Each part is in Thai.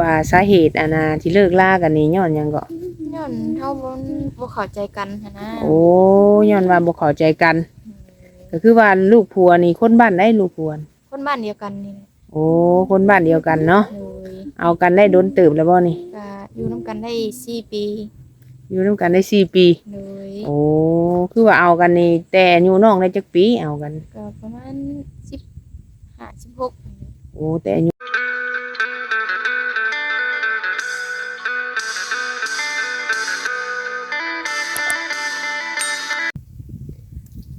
ว่าสาเหตุอันน่ะที่เลิกลากันนี่ย้อนหยังก็ย้อนเฮาบ่บ่เข้าใจกันหันนะโอ้ย้อนว่าบ่เข้าใจกัน ก็คือว่าลูกผัวนี่คนบ้านได้ลูกผัวคนบ้านเดียวกันนี่แหละโอ้คนบ้านเดียวกันเนาะโดยเอากันได้โดนเติบแล้วบ่นี่ ก็อยู่นํกันได้สี่ปีอยู่ร่วมกันได้สี่ปี โดยโอ้คือว่าเอากันนี่แต่อายู่น้องได้จักปีเอากัน ก็ประมาณ15 16 โอ้แต่อายุ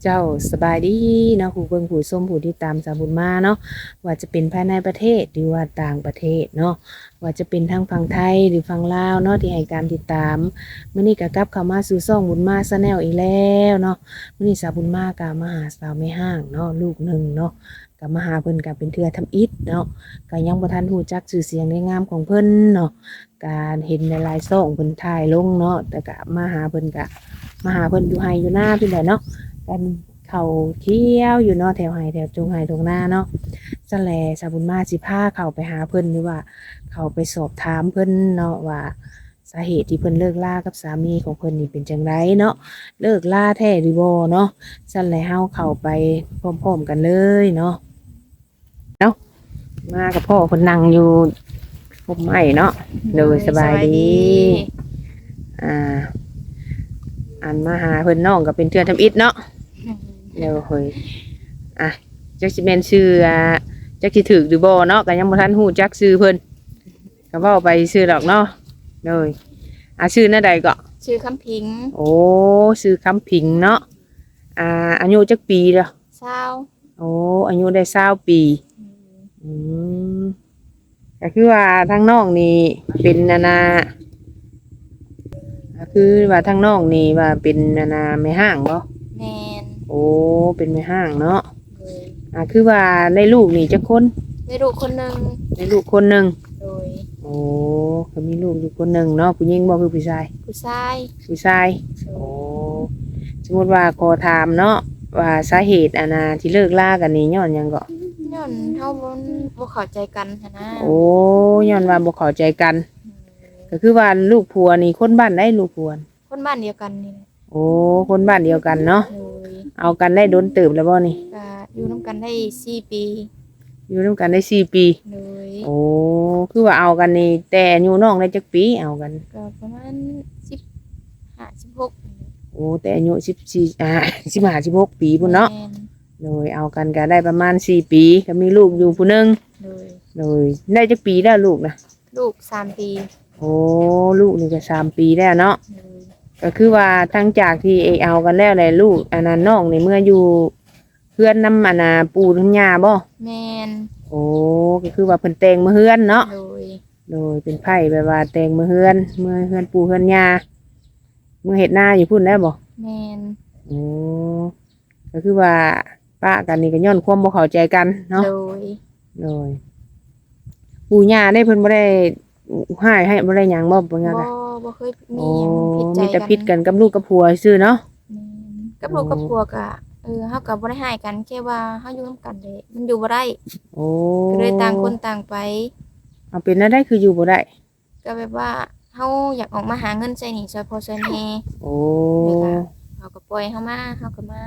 เจ้าสบายดีเนาะผู้เบิ่งผู้ส้มผู้ที่ตามสาบุญมาเนาะว่าจะเป็นภายในประเทศหรือว่าต่างประเทศเนาะว่าจะเป็นทางฝั่งไทยหรือฝั่งลาวเนาะที่ให้การติดตามมื้อนี้ก็กลับเข้ามาสู่ช่องบุญมาซะแนลอีกแล้วเนาะมื้อนี้สาบุญมาก็มาหาสาวไม่ห้างเนาะลูกหนึ่งเนาะก็มาหาเพิ่นก็เป็นเทื่อทำอิฐเนาะก็ยังบ่ทันฮู้จักชื่อเสียงในงามของเพิ่นเนาะการเห็นในลายซ่องเพิ่นถ่ายลงเนาะแต่ก็มาหาเพิ่นก็มาหาเพิ่นอยู่ไห้อยู่หน้าเพิ่นแหละเนาะ กันเขาเที่ยวอยู่เนาะแถวไห้แถวจงไห้ตรงหน้าเนาะสแลสาบุญมาสิพาเข้าไปหาเพิ่นหรือว่า เข้าไปสอบถามเพิ่นเนาะว่าสาเหตุที่เพิ่นเลิกลากับสามีของเพิ่นนี่เป็นจังไดเนาะเลิกลาแท้หรือบ่เนาะสั่นแลเฮาเข้าไปพร้อมๆกันเลยเนาะมากับพ่อคนนั่งอยู่ผมใหม่เนาะโดยสบายดี อ่า อันมาหาเพิ่นน้องก็เป็นเทือนทำอิฐเนาะ เดี๋ยวเฮ้ยอะจักสิแม่นชื่ออ่าจักสิถึกหรือบ่เนาะก็ยังบ่ทันฮู้จักชื่อเพิ่นก็เว้าไปชื่อดอกเนาะเลยอะชื่อนั่นใดก็ชื่อคำพิง โอ้ชื่อคำผิงเนาะอ่าอายุจักปีเด้อเศร้าโอ้อายุได้20ปีอืมก็คือว่าทางน้องนี่เป็นนานาก็คือว่าทางน้องนี่ว่าเป็นนานาไม่ห้างบ่แมน โอ้เป็นไม่ห้างเนาะโดยอ่าคือว่าในลูกนี่จะคนได้ลูกคนหนึงในลูกคนหนึ่งโดยโอ้เขามีลูกอยู่คนหนึ่งเนาะผู้หญิงบ่คือผู้ชายผู้ชายผู้ชายโดโอ้ยสมมติว่าขอถามเนาะว่าสาเหตุอันนาที่เลิกลากันนี่ย้อนหยังก็ย้อนเฮาบ่บ่เข้าใจกันหันนะโอ้ย้อนว่าบ่เข้าใจกัน ก็คือว่าลูกผัวนี่คนบ้านได้ลูกผัวคนบ้านเดียวกันนี่แหละ โอ้คนบ้านเดียวกันเนาะโดยเอากันได้โดนเติบแล้วบ่นี่ ก็อยู่นํกันได้สี่ปีอยู่ร่วมกันได้สี่ปี โดยโอ้คือว่าเอากันนี่แต่อายู่น้องได้จักปีเอากัน ก็ประมาณ15 16โอ้แต่อายุสิบสี่อ่าสิบห้าสิบหกปีพุ่นเนาะแม่โดยเอากันก็ได้ประมาณสี่ปีก็มีลูกอยู่ผู้หนึงโดยโดยได้จักปีแล้วลูกนะลูกสามปีโอ้ลูกนี่ก็สามปีแล้วเนาะโดย ก็คือว่าทั้งจากที่เอเอากันแล้วแหละลูกอันนั้นน้องในเมื่ออยู่เพื่อนน้ำอันนาปูทั้งยาบ่แมนโอ้ก็คือว่าเพิ่นแต่งมาเฮือนเนาะโดยโดยเป็นไผ่แบบว่าแต่งมือเฮือนมือเฮือนปูเฮือนยามือเห็ดหน้าอยู่พุ่นได้บ่แมนโอ้ก็คือว่าป้ากันนี่ก็ย้อนความบ่เข้าใจกันเนาะโดยโดยปูยาได้เพิ่นบ่ได้ให้ให้บ่ได้หยังบ่บ่หยังบ่กะ บ่เคยมีโอ้หยังผิดใจมีแต่กันพิษกันกับลูกกับผัวซื่อเนาะ แม่นกับลูกกับผัวก็เออเฮาก็บ่ได้ให้กันแค่ว่าเฮาอยู่นํกันเลยมันอยู่บ่ได้โอ้ก็เลยต่างคนต่างไป เอาเป็นนั่นได้คืออยู่บ่ได้ ก็แบบว่าเฮาอยากออกมาหาเงินใช้หนี้ช่วยพ่อช่วยแม่โอ้เขาก็ปล่อยเฮามาเฮาก็มา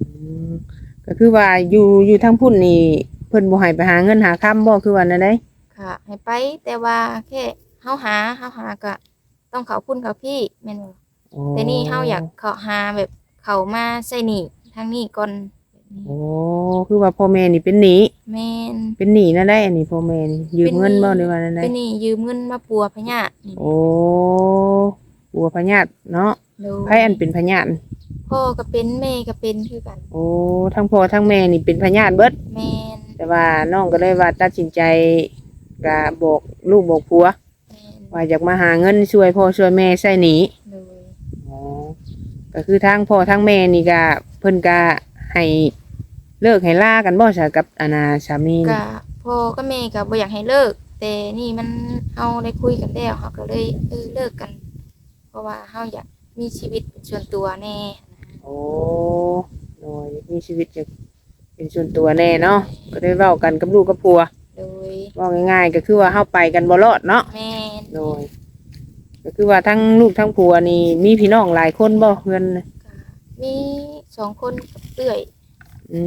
อืมก็คือว่าอยู่อยู่ทางพุ่นนี่เพิ่นบ่ให้ไปหาเงินหาค้ำบ่คือว่านั่นได้ค่ะให้ไปแต่ว่าแค่เฮาหาเฮาหาก็ ต้องเขาคุณเขาพี่แม่นบ่โอ้แต่นี่เฮาอยากเขาหาแบบเขามาใช้หนี้ทางนี้ก่อนแบบนี้โอ้คือว่าพ่อแม่นี่เป็นหนี้แม่นเป็นหนี้นั่นได้อันนี้พ่อแม่นี่ยืมเงินบ่ได้ว่านั่นได้เป็นหนี้ยืมเงินมาปัวพะยะนี่โอ้ปัวพญาติเนาะโดยไผอันเป็นพญาติพ่อก็เป็นแม่ก็เป็นคือกัน โอ้ทั้งพ่อทั้งแม่นี่เป็นพญาติเบิดแม่นแต่ว่าน้องก็เลยว่าตัดสินใจก็บอกลูกบอกผัวแม่น ว่าอยากมาหาเงินช่วยพ่อช่วยแม่ใช้หนี้โดยอ๋อก็คือทั้งพ่อทั้งแม่นี่ก็เพิ่นก็ให้เลิกให้ลากันบ่ซะกับอานาสามีนี่ก็พ่อก็แม่ก็บ่อยากให้เลิก แต่นี่มันเฮาได้คุยกันแล้วเฮาก็เลยเออเลิกกัน เพราะว่าเฮาอยากมีชีวิตเป็นส่วนตัวแน่โอ้โดยมีชีวิตจะเป็นส่วนตัวแน่เนาะก็ได้เว้ากันกับลูกกับผัว โโดยว่าง่ายๆก็คือว่าเฮาไปกันบ่รอดเนาะแม่นโดย ก็คือว่าทั้งลูกทั้งผัวนี่มีพี่น้องหลายคนบ่เพื่อนน่ะก็มีสองคนกับเอื้อยอื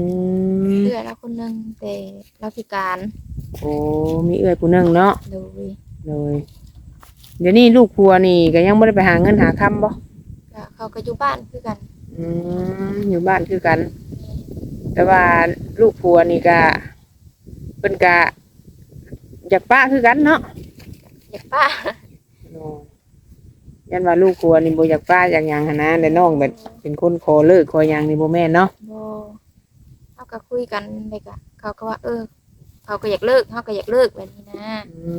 มเอื้อยแล้วคนหนึงแต่เราพิการโอ้มีเอื้อยผู้หนึงเนาะโดยโดยเดี๋ยวนี้ลูกผัวนี่ก็ยังบ่ได้ไปหาเงินหาคำบ่ก็เขาก็อยู่บ้านคือกันอืมอยู่บ้านคือกัน แต่ว่าลูกผัวนี่ก็เพิ่นก็ อยากป้าคือกันเนาะอยากป้าโอ้ยันว่าลูกผัวนี่บ่อยากป้าอยากหยังหันนะแต่น้องแบบเป็นคนขอเลิกขอหยังนี่บ่แม่นเนาะบ่เขาก็คุยกันไปกะเขาก็ว่า เออ เขาก็อยากเลิกเขาก็อยากเลิกแบบนี้นะ อื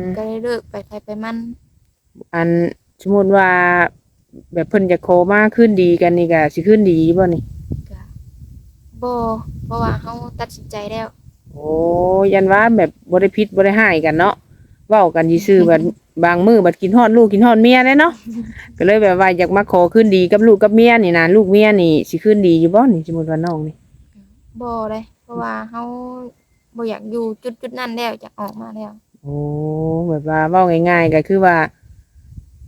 มก็เลยเลิกไปไปไปมันอันสมมุติว่า แบบเพิ่นจะขอมาคืนดีกันนี่ก็สิคืนดีบ่นี่ ก็บ่เพราะว่าเขาตัดสินใจแล้ว โอ้ยันว่าแบบบ่ได้พิษบ่ได้ให้กันเนาะเว้ากันซื่อๆบัดบางมื้อบัดกินฮอดลูกกินฮอดเมียได้เนาะก็เลยแบบว่าอยากมาขอคืนดีกับลูกกับเมียนี่นะลูกเมียนี่สิคืนดีอยู่บ่นี่สมมุติว่าน้องนี่บ่เลยเพราะว่าเขาบ่อยากอยู่จุดจุดๆนั้นแล้วอยากออกมาแล้ว โอ้แบบว่าเว้าง่าย ๆ ก็คือว่า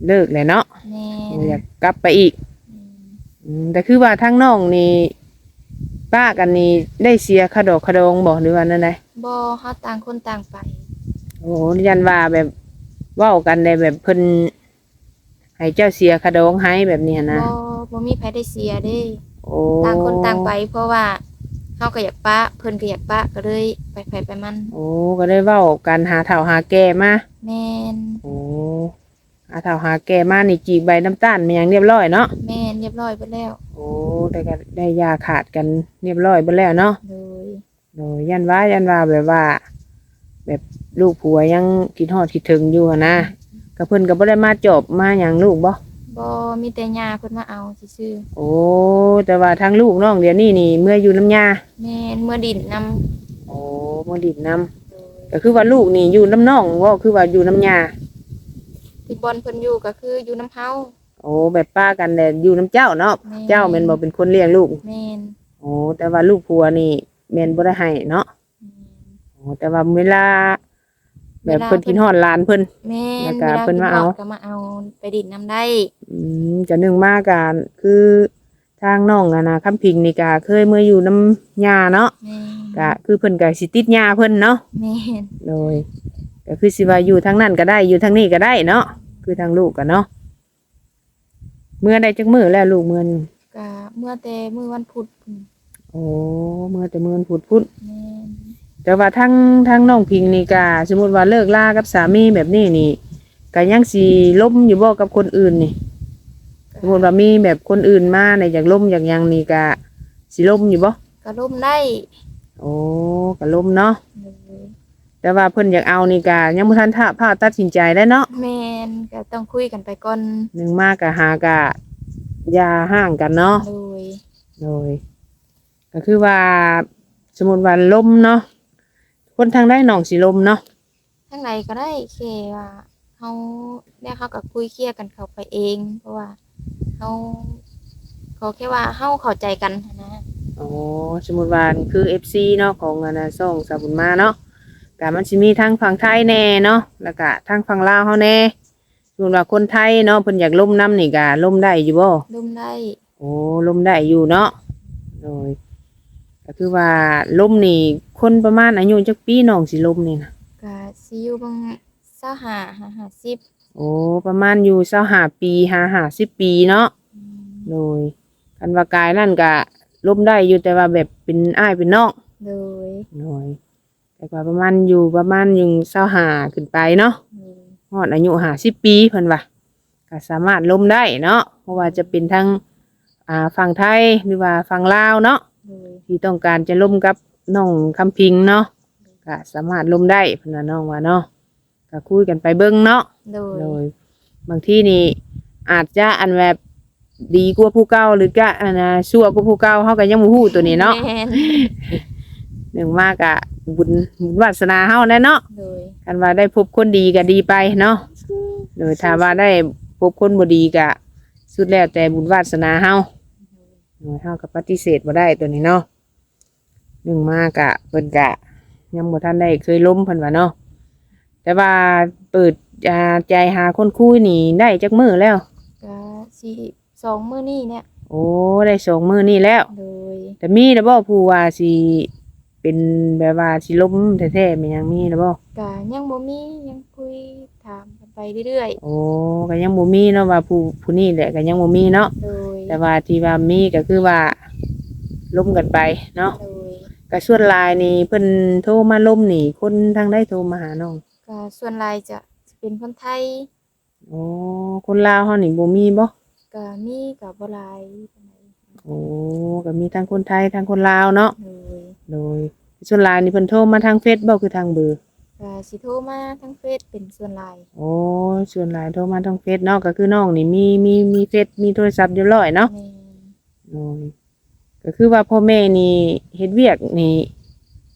เลิกเลยเนาะแม่นอยากกลับไปอีกอืมอืมแต่คือว่าทั้งน้องนี่ ป้ากันนี่ได้เสียคาดอกคาดองบ่หรือว่านั่นไดบ่เขาต่างคนต่างไปโอ้ยันว่าแบบเว้ากันได้แบบเพิ่นให้เจ้าเสียคาดองให้แบบเนี้ยนะบ่บ่มีไผได้เสียเด้โอ้ต่างคนต่างไป เพราะว่าเขาก็อยากปะเพิ่นก็อยากปะก็เลยไปไปไปมัน โอ้ก็ได้เว้ากันหาเฒ่าหาแก่มาแม่นโอ้ หาเฒ่าหาแก่มานี่จีบใบน้ำตาลมันยังเรียบร้อยเนาะแม่นเรียบร้อยไปแล้ว โอ้ได้กันได้ยาขาดกันเรียบร้อยเบิดแล้วเนาะโดยโดยยันว่ายันว่าแบบว่า แบบลูกผัวยังคิดฮอดคิดถึงอยู่หั้นนะกับเพิ่นก็บ่ได้มาจบมาหยังลูกบ่บ่มีแต่ยาเพิ่นมาเอาซื่อโอ้แต่ว่าทางลูกน้องเดี๋ยวนี้นี่เมื่ออยู่น้ำยาๆแม่นเมื่อดินนำโอ้มาดิบน้โดยำก็คือว่าลูกนี่อยู่น้ำน้องว่าคือว่าอยู่น้ำยา ที่บอนเพิ่นอยู่ก็คืออยู่น้ำเฮา โอ้แบบป้ากันแต่อยู่น้ำเจ้าเนาะแม่ เจ้าแม่นบ่เป็นคนเลี้ยงลูกแม่นโอ้แต่ว่าลูกผัวนี่แม่นบ่ได้ให้เนาะอืมโอ้แต่ว่าเวลา แบบเพิ่นกินฮอดหลานเพิ่น แม่แล้นวก็เวลาเพิ่นมาเอาก็มาเอาไปดินน้ำได้อืมจะหนึ่งมากการคือทางน้องอะนะคำพิงนี่ก็เคยเมื่ออยู่น้ำยาเนาะแม่นก็คือเพิ่นก็สิติดยาเพิ่นเนาะแม่นโดยก็คือสิว่าอยู่ทางนั้นก็ได้อยู่ทางนี้ก็ได้เนาะ คือทางลูกกันเนาะเมื่อใดจักมื้อแล้วลูกเมื่อนี่ก็เมื่อแต่มื้อวันพุธพุ่นโอ้เมื่อแต่มื้อวันพุธพุธแม่นแต่ว่าทั้งทั้งน้องพิงนี่ก็สมมุติว่าเลิกลากับสามีแบบนี้นี่ก็ยังสิล้มอยู่บ่กับคนอื่นนี่ สมมุติว่ามีแบบคนอื่นมาในอยากล้มอยากหยังนี่ก็สิล้มอยู่บ่ก็ล่มได้โอ้ก็ล้มเนาะโดย แต่ว่าเพิ่นอยากเอานี่ก็ยังบ่ทันท่าพาตัดสินใจได้เนาะแม่นก็ต้องคุยกันไปก่อนหนึ่งมากก็หากะอยาห่างกันเนาะโดยโดยก็คือว่าสมมุติว่าล้มเนาะคนทางได้น้องสิล้มเนาะทางไหนก็ได้แค่ว่าเฮาเนี่ยเขาก็คุยเคลียร์กันเข้าไปเอง เพราะว่าเฮาขอแค่ว่าเฮาเข้าใจกันหั้นนะโอ้สมมุติว่านี่คือ FC เนาะของอันน่ะซ่องสาบุญมาเนาะ ก็มันสิมีทั้งฝั่งไทยแน่เนาะแล้วก็ทั้งฝั่งลาวเฮาแน่สมมุติว่าคนไทยเนาะเพิ่นอยากล้มน้ำนี่ก็ล้มได้อยู่บ่ล่มได้โอ้ล้มได้อยู่เนาะโดยก็คือว่าล้มนี่คนประมาณอายุจักปีน้องสิล้มนี่นะก็สิอยู่บาง25 50โอ้ประมาณอยู่เศร้าหาปีหาหาสิบปีเนาะอืมโดยคันว่ากายนั่นก็ล้มได้อยู่แต่ว่าแบบเป็นอ้ายเป็นน้อง โดยโดย แต่ว่าประมาณอยู่ประมาณอยู่เศร้าหาขึ้นไปเนาะโดยฮอดอายุหาสิบปีเพิ่นว่าก็สามารถล้มได้เนาะเพราะว่าจะเป็นทั้งอ่าฝั่งไทยหรือว่าฝั่งลาวเนาะโดยที่ต้องการจะล้มกับน้องคำพิงเนาะก็สามารถล้มได้เพิ่นว่าน้องว่าเนาะก็คุยกันไปเบิ่งเนาะโดยโดยบางที่นี่อาจจะอันแบบดีกว่าผู้เก่าหรือก็อันนะชั่วกว่าผู้เก่าเฮาก็ยังบ่ฮู้ตัวนี้เนาะแม่นหนึ่งมากอะ บุญบุญวาสนาเฮาแน่เนาะโดยกันว่าได้พบคนดีก็ดีไปเนาะโดยถ้าว่าได้พบคนบ่ดีก็สุดแล้วแต่บุญวาสนาเฮาโดยเฮาก็ปฏิเสธบ่ได้ตัวนี้เนาะหนึ่งมากอะเพิ่นก็ยังบ่ทันได้เคยล้มเพิ่นว่าเนาะแต่ว่าเปิดอ่าใจหาคนคุยนี่ได้จักมื้อแล้วก็สิสองมื้อนี้เนี่ย โอ้ได้สองมื้อนี่แล้ว โดย แต่มีแล้วบ่ผู้ว่าสิ เป็นแบบว่าสิล้มแท้ๆแม่นยังมีแล้วบ่ก็ยังบ่มียังคุยถามกันไปเรื่อยโอ้ก็ยังบ่มีเนาะว่าผู้ผู้นี้แหละก็ยังบ่มีเนาะๆ โดยแต่ว่าที่ว่ามีก็คือว่าล้มกันไปเนาะโดยก็ส่วนหลายนี่เพิ่นโทรมาล้มนี่คนทางใดโทรมาหาน้องก็ส่วนหลายจะเป็นคนไทยโอ้คนลาวเฮานี่บ่มีบ่ก็มีก็บ่หลายปานใด โอ้ก็มีทั้งคนไทยทั้งคนลาวเนาะโดยโดยส่วนหลายนี่เพิ่นโทรมาทางเฟซบ่คือทางเบอร์ก็สิโทรมาทั้งเฟซเป็นส่วนหลายโอ้ส่วนหลายโทรมาทางเฟซเนาะก็คือน้องนี่มีมีมีเฟซมีโทรศัพท์เรียบร้อยเนาะแม่นโอ้ยก็คือว่าพ่อแม่นี่เฮ็ดเวียกนี่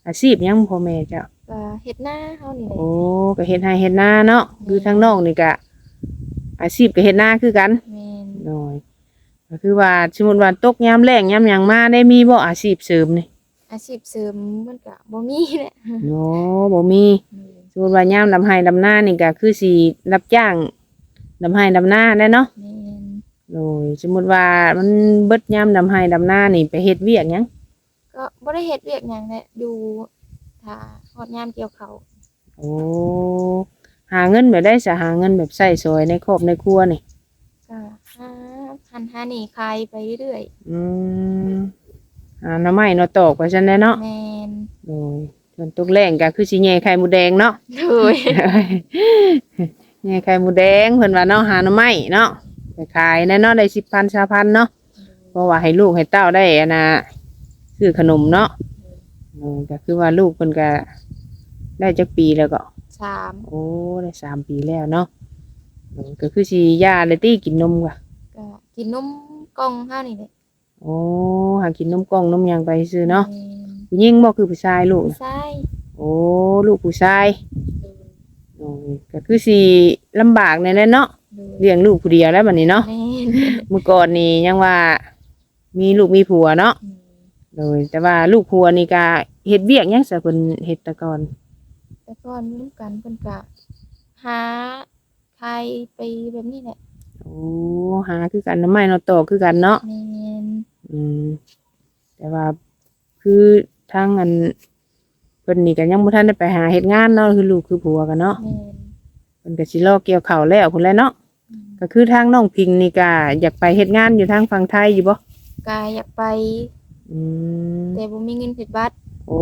อาชีพหยังพ่อแม่เจ้า ก็เฮ็ดหน้าเฮานี่แหละโอ้ก็เฮ็ดไร่เฮ็ดนาเนาะคือทางน้องนี่ก็อาชีพก็เฮ็ดนาคือกันแม่นโดย ก็คือว่าสมมุติว่าตกยามแล้งยามหยังมาได้มีบ่อาชีพเสริมนี่อาชีพเสริมมันก็บ่มีแหละโอ้บ่มีสมมุติว่ายามดำไห้ดำนานี่ก็คือสิรับจ้างดำไห้ดำนาได้เนาะแม่นโดยสมมุติว่ามันเบิดยามดำไห้ดำนานี่ไปเฮ็ดเวียกหยังก็บ่ได้เฮ็ดเวียกหยังแหละอยู่ถ้าฮอดยามเกี่ยวข้าวโอ้หาเงินแบบได้สะหาเงินแบบใช้สอยในครอบในครัวนี่ก็หา หันหานี่ขายไปเรื่อยอืมหาหน่อไม้หน่อตอกไปซั่นแหละเนาะๆแม่นโดยส่วนตกแรงก็คือสิแย่ไข่หมูแดงเนาะโดยแย่ไข่หมูแดงเพิ่นว่าเนาะหาหน่อไม้เนาะไปขายแน่เนาะได้10,000 20,000เนาะเพราะว่าให้ลูกให้เต้าได้อะนะซื้อขนมเนาะเออก็คือว่าลูกเพิ่นก็ได้จักปีแล้วก็ สามโอ้ได้สามปีแล้วเนาะเออก็คือสิย่าเลยตี้กินนมว่ะ ก็กินนมกล่องเฮานี่แหละโอ้หากินนมกล่องนมหยังไปซื้อเนาะแม่นผู้หญิงบ่คือผู้ชายลูกผู้น่ะชายโอ้ลูกผู้ชายโดยโอ้ยก็คือสิลำบากแน่ๆเนาะโดยเลี้ยงลูกผู้เดียวแล้วบัดนี้เนาะแม่นเมื่อก่อนนี่ยังว่า มีลูกมีผัวเนาะอืมโดยแต่ว่าลูกผัวนี่ก็เฮ็ดเวียกหยังซะเพิ่นเฮ็ดแต่ก่อนแต่ก่อนร่วมกันเพิ่นก็หาขายไปแบบนี้แหละ โอ้หาคือกันน้ำไม้เนาะโตอคือกันเนาะแม่นอืม แต่ว่าคือทางอันเพิ่นนี่ก็ยังบ่ทันได้ไปหาเฮ็ดงานเนาะคือลูกคือผัวกันเนาะแม่นเพิ่นก็สิรอเกี่ยวข้าวแล้วพุ่นแหละเนาะอืมก็คือทางน้องพิงนี่ก็อยากไปเฮ็ดงานอยู่ทางฝั่งไทยอยู่บ่ก็อยากไป อืม แต่บ่มีเงินเฮ็ดบัตร โอ้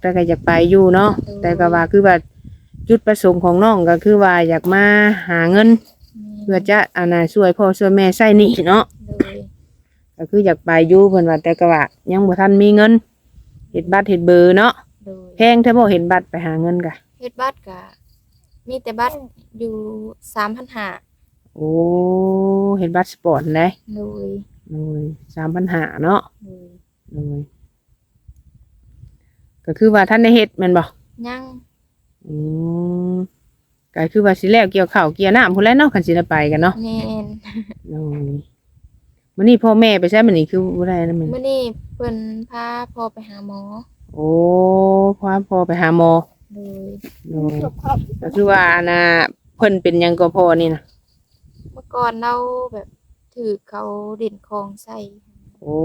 แต่ก็อยากไปอยู่เนาะ เออ แต่ก็ว่าคือว่าจุดประสงค์ของน้องก็คือว่าอยากมาหาเงินเพื่อจะอานาช่วยพ่อช่วยแม่ใช้หนี้เนาะโดยก็คืออยากไปอยู่เพิ่นว่าแต่ก็ว่ายังบ่ทันมีเงินเฮ็ดบัตรเฮ็ดเบอร์เนาะโดยแพงแท้บ่เห็นบัตรไปหาเงินกะเฮ็ดบัตรก็มีแต่บัตรอยู่3,500โอ้เห็นบัตรสปอร์ตได้โดยโอ้ย3,500เนาะโดยโอ้ยก็คือว่าท่านได้เฮ็ดแม่นบ่ยัง อืม ก็คือว่าสิแล้วเกี่ยวข้าวเกี่ยวน้ำพุ่นแหล้วเนาะคันสิได้ไปกันเนาะแม่นโอ้ยมื้อนี้พ่อแม่ไปใช้มื้อนี้คือบ่ได้นะมันมื้อนี้เพิ่นพาพ่อไปหาหมอโอ้พาพ่อไปหาหมอโดยโอ้ยก็คือว่าน่ะเพิ่นเป็นหยังก็พ่อนี่นะเมื่อก่อนเราแบบถือเขาเด่นคองใส่โอ้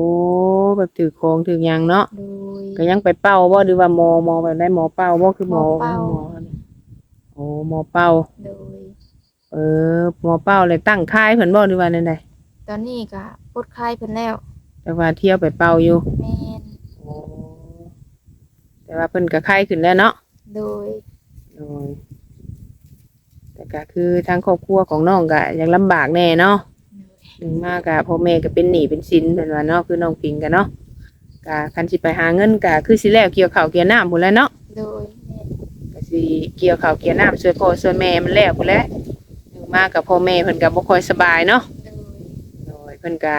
แบบถือของถือหยังเนาะโดย ก็ยังไปเป้าบ่หรือว่าหมอหมอแบบได้หมอเป้าบ่คือหมอหมอเป้าหมอ โอ้หมอเป้า โดย เออหมอเป้าเลยตั้งค่ายเพิ่นบ่หรือว่านั่นใดตอนนี้ก็ปลดคลายเพิ่นแล้วแต่ว่าเที่ยวไปเป้าอยู่แม่นโอ้แต่ว่าเพิ่นก็ไข้ขึ้นแล้วเนาะโดย โอ้ยแต่ก็คือทางครอบครัวของน้องก็ยังลำบากแน่เนาะหนึ่งมากก็พ่อแม่ก็เป็นหนี้เป็นสินเพิ่นว่าเนาะคือน้องพิงกันเนาะก็คันสิไปหาเงินก็คือสิแล้วเกี่ยวข้าวเกี่ยวน้ำพุ่นแหล้วเนาะโดยแม่นก็ สิเกี่ยวข้าวเกี่ยวน้ำช่วยพ่อช่วยแม่มันแล้วพุ่นแหละหนึ่งมากกับพ่อแม่เพิ่นก็บ่ค่อยสบายเนาะโดยโดยเพิ่นก็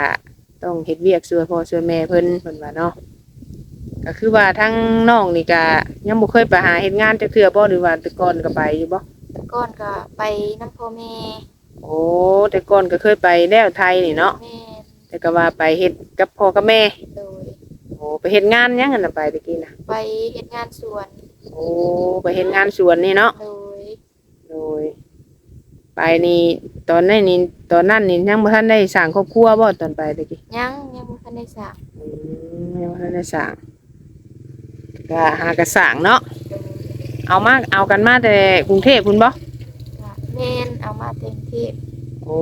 ต้องเฮ็ดเวียกช่วยพ่อช่วยแม่เพิ่นเพิ่นว่าเนาะก็คือว่าทั้งน้องนี่ก็ยังบ่เคยไปหาเฮ็ดงานจักเทื่อบ่หรือว่าแต่ก่อนก็ไปอยู่บ่แต่ก่อนก็ไปน้ำพ่อแม่โอ้แต่ก่อนก็เคยไปแล้วไทยนี่เนาะแม่นแต่ก็ว่าไปเฮ็ดกับพ่อกับแม่โดย โอ้ไปเฮ็ดงานหยังกันน่ะไปตะกี้น่ะไปเฮ็ดงานสวน โอ้ไปเฮ็ดงานสวนนี่เนาะโดยโดย ไปนี่ตอนนั้นนี่ตอนนั้นนี่ยังบ่ทันได้สร้างครอบครัวบ่ตอนไปตะกี้ยังยังบ่ทันได้สร้างอืมยังบ่ทันได้สร้างก็หากระสร้างเนาะโดยเอามาเอากันมาแต่กรุงเทพพุ่นบ่ก็แม่นเอามาเต็มที่โอ้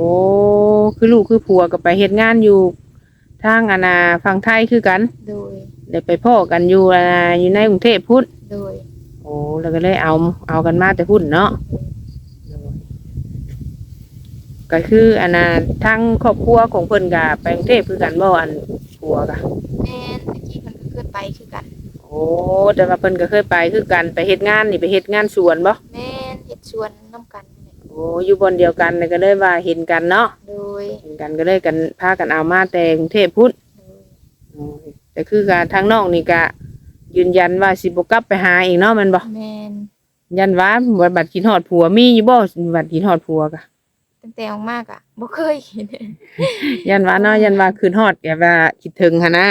คือลูกคือผัวก็ไปเฮ็ดงานอยู่ ทางอาณาฝั่งไทยคือกันโดยได้ไปพ่อกันอยู่อาณาอยู่ในกรุงเทพพุ่นโดย โอ้แล้วก็เลยเอาเอากันมาแต่พุ่นเนาะก็คืออาณาทั้งครอบครัวของเพิ่นก็ไปกรุงเทพคือกันบ่อันผัวก็แม่นตะกี้เพิ่นก็เคยไปคือกัน โอ้แต่ว่าเพิ่นก็เคยไปคือกันไปเฮ็ดงานนี่ไปเฮ็ดงานสวนบ่แม่นเฮ็ดสวนนํกันนั่นแหละโอ้อยู่บนเดียวกันเลยก็เลยว่าเห็นกันเนาะโดยเห็นกันก็เลยกันพากันเอามาแต่กรุงเทพพุ่นโดยโอ้ยแต่คือการทางนอกนี่ก็ ยืนยันว่าสิบ่กลับไปหาอีกเนาะแมันบ่แม่นยันว่าบัดบัดกินฮอดผัวมีอยู่บ่บัดกินฮอดผัวกะ ตั้งแต่ออกมากอะบ่เคยเห็นยันว่าเนาะยันว่าคืนฮอดแบบว่าคิดถึงหั่นนะ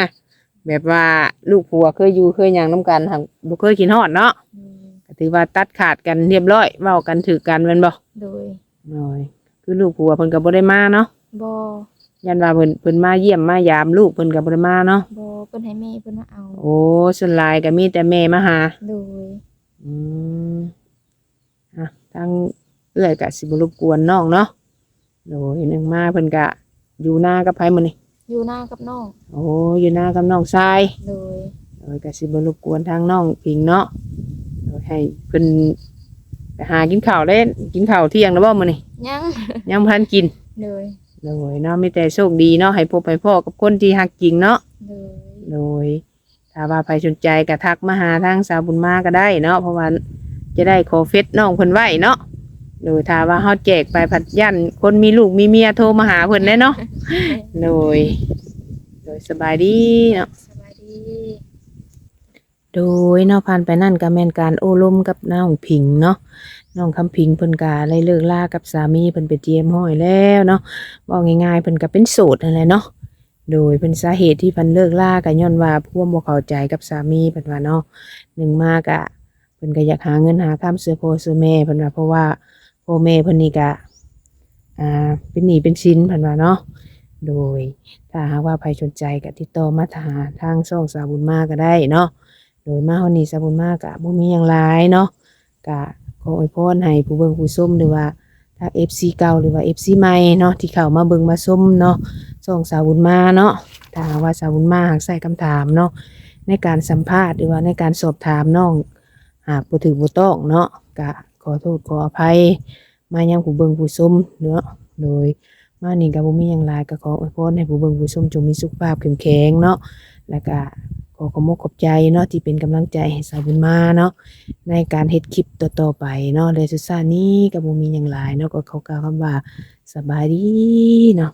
แบบว่าลูกผัวเคยอยู่เคยหยังนํกันหักบ่เคยกินฮอดเนาะก็ถือว่าตัดขาดกันเรียบร้อยเว้ากันถือกันแม่นบ่โดยโอ้ยคือลูกผัวเพิ่นก็บ่ได้มาเนาะบ่ ยันว่าเพิ่นเพิ่นมาเยี่ยมมายามลูกเพิ่นก็บ่ได้มาเนาะบ่เพิ่นให้แม่เพิ่นมาเอา โอ้ส่วนหลายก็มีแต่แม่มาหา โดย อืมอะทางเอื้อยก็สิบ่รบกวนน้องเนาะโดยหนึงมาเพิ่นก็อยู่หน้ากับไผมื้อนี้อยู่หน้ากับน้อง โอ้อยู่หน้ากับน้องชายโดย โดยก็สิบ่รบกวนทางน้องพิงเนาะโดยให้เพิ่นไปหากินข้าวเล่นกินข้าวเที่ยงแล้วบ่มื้อนี้ยัง ยังบ่ทันกิน โดย โดยเนาะมีแต่โชคดีเนาะให้พบให้พ่อกับคนที่ฮักจริงเนาะโดยโดยถ้าว่าใครสนใจก็ทักมาหาทางสาวบุญมาก็ได้เนาะเพราะว่าจะได้ขอเฟซน้องเพิ่นไว้เนาะโดยถ้าว่าเฮาแจกไปผัดยันคนมีลูกมีเมียโทรมาหาเพิ่นได้เนาะโดยโดยสบายดีเนาะ สบายดี โดยเนาะผ่านไปนั่นก็แม่นการโอ้ลมกับน้องผิงเนาะน้องคำผิงเพิ่นก็ได้เลิกลากับสามีเพิ่นไปเจียมห้อยแล้วเนาะว่าง่ายๆเพิ่นก็เป็นโสดนั่นแหละเนาะโดยเป็นสาเหตุที่เพิ่นเลิกลาก็ย้อนว่าพวกบ่เข้าใจกับสามีเพิ่นว่าเนาะหนึ่งมากอะเพิ่นก็อยากหาเงินหาค้ำซื้อพ่อซื้อแม่เพิ่นว่าเพราะว่าพ่อแม่เพิ่นนี่ก็อ่าเป็นหนี้เป็นสินเพิ่นว่าเนาะโดยถ้าหากว่าใครสนใจก็ติดต่อมาหาทางช่องสาวบุญมาก็ได้เนาะ โดยมาเฮานี่สาบุญมากะบ่มีหยังหลายเนาะกะขออวยพรให้ผู้เบิ่งผู้ชมหรือว่าถ้า FC เก่าหรือว่า FC ใหม่เนาะที่เข้ามาเบิ่งมาชมเนาะส่งสาบุญมาเนาะถ้าหากว่าสาบุญมาหากใส่คำถามเนาะในการสัมภาษณ์หรือว่าในการสอบถามน้องหากบ่ถูกบ่ต้องเนาะกะขอโทษขออภัย มายังผู้เบิ่งผู้ชมเนาะโดยมานี่ก็บ่มีหยังหลายก็ขออวยพรให้ผู้เบิ่งผู้ชมจงมีสุขภาพเข้มแข็งเนาะแล้วก็ ขอขอบมกขอบใจเนาะที่เป็นกำลังใจให้สาวบุญมาเนาะในการเฮ็ดคลิปต่อๆไปเนาะเลยสุดซ่านี้ก็บ่มีหยังหลายเนาะก็เขากล่าวคำว่าสบายดีเนาะ